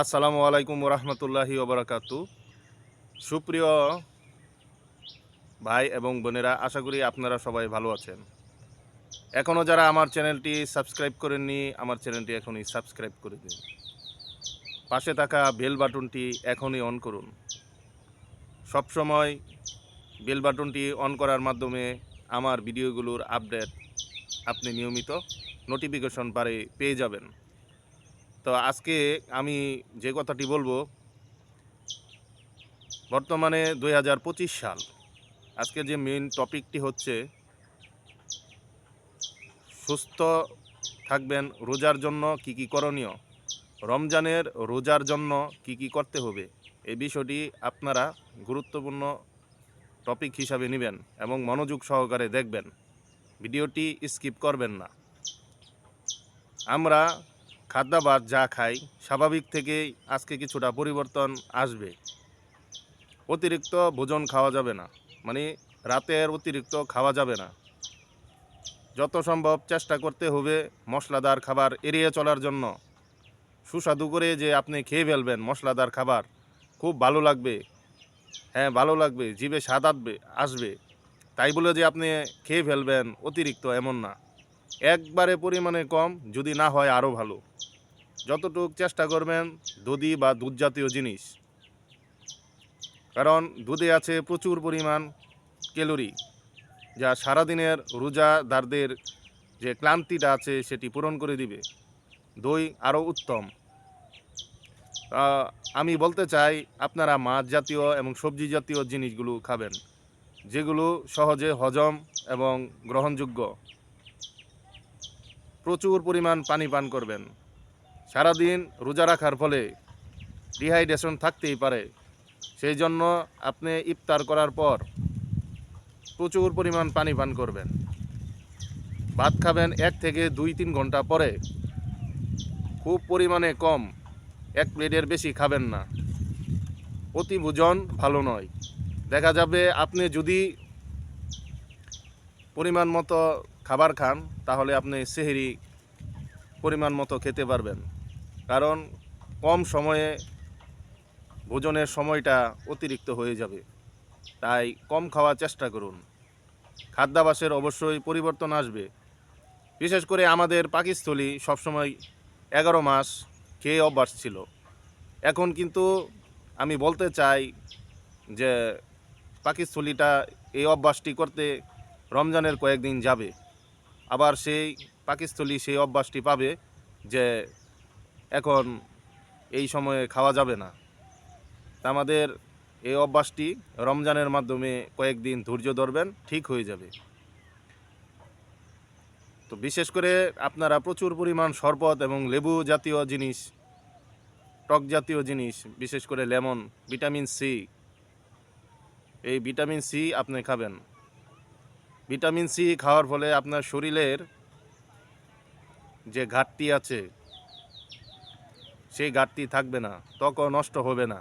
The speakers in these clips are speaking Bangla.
আসসালামু আলাইকুম রহমতুল্লাহি ওবরাকাতু। সুপ্রিয় ভাই এবং বোনেরা, আশা করি আপনারা সবাই ভালো আছেন। এখনও যারা আমার চ্যানেলটি সাবস্ক্রাইব করেননি, আমার চ্যানেলটি এখনই সাবস্ক্রাইব করে দিন। পাশে থাকা বেল বাটনটি এখনই অন করুন। সবসময় বেল বাটনটি অন করার মাধ্যমে আমার ভিডিওগুলোর আপডেট আপনি নিয়মিত নোটিফিকেশন পারে পেয়ে যাবেন। তো আজকে আমি যে কথাটি বলব, বর্তমানে দু হাজার পঁচিশ সাল। আজকে যে মেন টপিকটি হচ্ছে, সুস্থ থাকবেন, রোজার জন্য কি কি করণীয়, রমজানের রোজার জন্য কি কি করতে হবে, এই বিষয়টি আপনারা গুরুত্বপূর্ণ টপিক হিসাবে নেবেন এবং মনোযোগ সহকারে দেখবেন। ভিডিওটি স্কিপ করবেন না। আমরা খাদ্যাভাস যা খাই, স্বাভাবিক থেকেই আজকে কিছুটা পরিবর্তন আসবে। অতিরিক্ত ভোজন খাওয়া যাবে না। মানে রাতের অতিরিক্ত খাওয়া যাবে না। যত সম্ভব চেষ্টা করতে হবে মশলাদার খাবার এড়িয়ে চলার জন্য। সুস্বাদু করে যে আপনি খেয়ে ফেলবেন মশলাদার খাবার, খুব ভালো লাগবে। হ্যাঁ ভালো লাগবে, জিভে স্বাদ আসবে আসবে। তাই বলে যে আপনি খেয়ে ফেলবেন, অতিরিক্ত এমন না। একবারে পরিমাণে কম, যদি না হয় আরও ভালো। যতটুক চেষ্টা করবেন দুধি বা দুধ জাতীয় জিনিস। কারণ দুধে আছে প্রচুর পরিমাণ ক্যালোরি, যা সারাদিনের রোজাদারদের যে ক্লান্তিটা আছে সেটি পূরণ করে দিবে। দই আরও উত্তম। আমি বলতে চাই, আপনারা মাছ জাতীয় এবং সবজি জাতীয় জিনিসগুলো খাবেন, যেগুলো সহজে হজম এবং গ্রহণযোগ্য। প্রচুর পরিমাণ পানি পান করবেন। সারাদিন রোজা রাখার ফলে ডিহাইড্রেশন থাকতেই পারে। সেই জন্য আপনি ইফতার করার পর প্রচুর পরিমাণ পানি পান করবেন। ভাত খাবেন এক থেকে দুই তিন ঘণ্টা পরে খুব পরিমাণে কম, এক প্লেটের বেশি খাবেন না। অতি ভোজন ভালো নয়। দেখা যাবে আপনি যদি পরিমাণ মতো খাবার খান, তাহলে আপনি সেহেরি পরিমাণ মতো খেতে পারবেন। কারণ কম সময়ে ভোজনের সময়টা অতিরিক্ত হয়ে যাবে। তাই কম খাওয়ার চেষ্টা করুন। খাদ্যাভাসের অবশ্যই পরিবর্তন আসবে। বিশেষ করে আমাদের পাকিস্থলী সবসময় এগারো মাস খেয়ে অভ্যাস ছিল। এখন কিন্তু আমি বলতে চাই যে পাকিস্থলীটা এই অভ্যাসটি করতে রমজানের কয়েকদিন যাবে। আবার সেই পাকিস্থলী সেই অভ্যাসটি পাবে যে এখন এই সময়ে খাওয়া যাবে না। আমাদের এই অভ্যাসটি রমজানের মাধ্যমে কয়েকদিন ধৈর্য ধরবেন, ঠিক হয়ে যাবে। তো বিশেষ করে আপনারা প্রচুর পরিমাণ শরবত এবং লেবু জাতীয় জিনিস, টক জাতীয় জিনিস, বিশেষ করে লেমন, ভিটামিন সি, এই ভিটামিন সি আপনি খাবেন। ভিটামিন সি খাওয়ার ফলে আপনার শরীরের যে ঘাটতি আছে, সেই ঘাটতি থাকবে না, ত্বকও নষ্ট হবে না।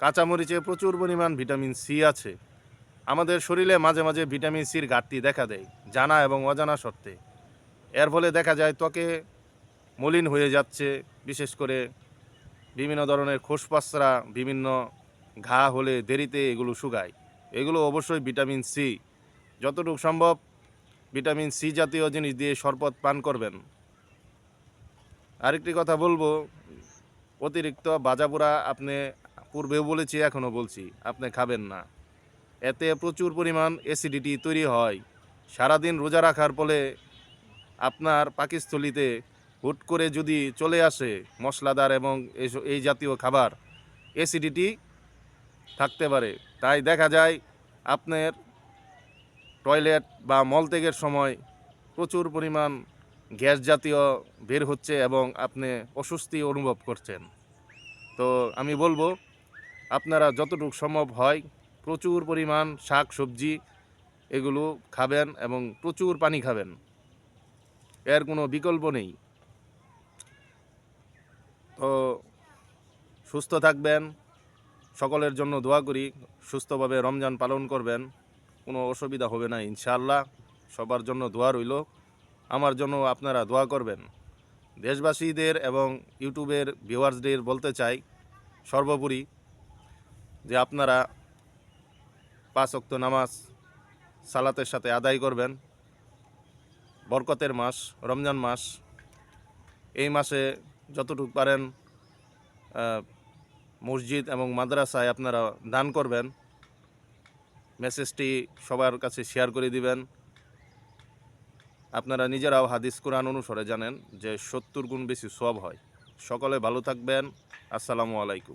কাঁচামরিচে প্রচুর পরিমাণ ভিটামিন সি আছে। আমাদের শরীরে মাঝে মাঝে ভিটামিন সির ঘাটতি দেখা দেয়, জানা এবং অজানা সত্ত্বে। এর ফলে দেখা যায় ত্বকে মলিন হয়ে যাচ্ছে, বিশেষ করে বিভিন্ন ধরনের খোসপাসরা বিভিন্ন ঘা হলে দেরিতে এগুলো শুকায়। এগুলো অবশ্যই ভিটামিন সি। যতটুকু সম্ভব ভিটামিন সি জাতীয় জিনিস দিয়ে শরবত পান করবেন। আরেকটি কথা বলব, অতিরিক্ত বাজাপুরা আপনি পূর্বেও বলেছি, এখনও বলছি, আপনি খাবেন না। এতে প্রচুর পরিমাণ অ্যাসিডিটি তৈরি হয়। সারাদিন রোজা রাখার ফলে আপনার পাকিস্থলিতে হুট করে যদি চলে আসে মশলাদার এবং এই জাতীয় খাবার, অ্যাসিডিটি থাকতে পারে। তাই দেখা যায়, আপনার টয়লেট বা মলত্যাগের সময় প্রচুর পরিমাণ গ্যাস জাতীয় বের হচ্ছে এবং আপনি অস্বস্তি অনুভব করছেন। তো আমি বলব, আপনারা যতটুকু সম্ভব হয় প্রচুর পরিমাণ শাক, সবজি এগুলো খাবেন এবং প্রচুর পানি খাবেন। এর কোনো বিকল্প নেই। তো সুস্থ থাকবেন সকলের জন্য দোয়া করি, সুস্থভাবে রমজান পালন করবেন, কোনো অসুবিধা হবে না, ইনশাআল্লাহ। সবার জন্য দোয়া রইল। আমার জন্য আপনারা দোয়া করবেন। দেশবাসীদের এবং ইউটিউবের ভিউয়ার্সদের বলতে চাই সর্বোপরি যে আপনারা পাঁচ অক্ত নামাজ সালাতের সাথে আদায় করবেন। বরকতের মাস, রমজান মাস। এই মাসে যতটুকু পারেন মসজিদ এবং মাদ্রাসায় আপনারা দান করবেন। মেসেজটি সবার কাছে শেয়ার করে দিবেন। আপনারা নিজেরাও হাদিস কোরআন অনুসারে জানেন যে সত্তর গুণ বেশি সব হয়। সকলে ভালো থাকবেন। আসসালামু আলাইকুম।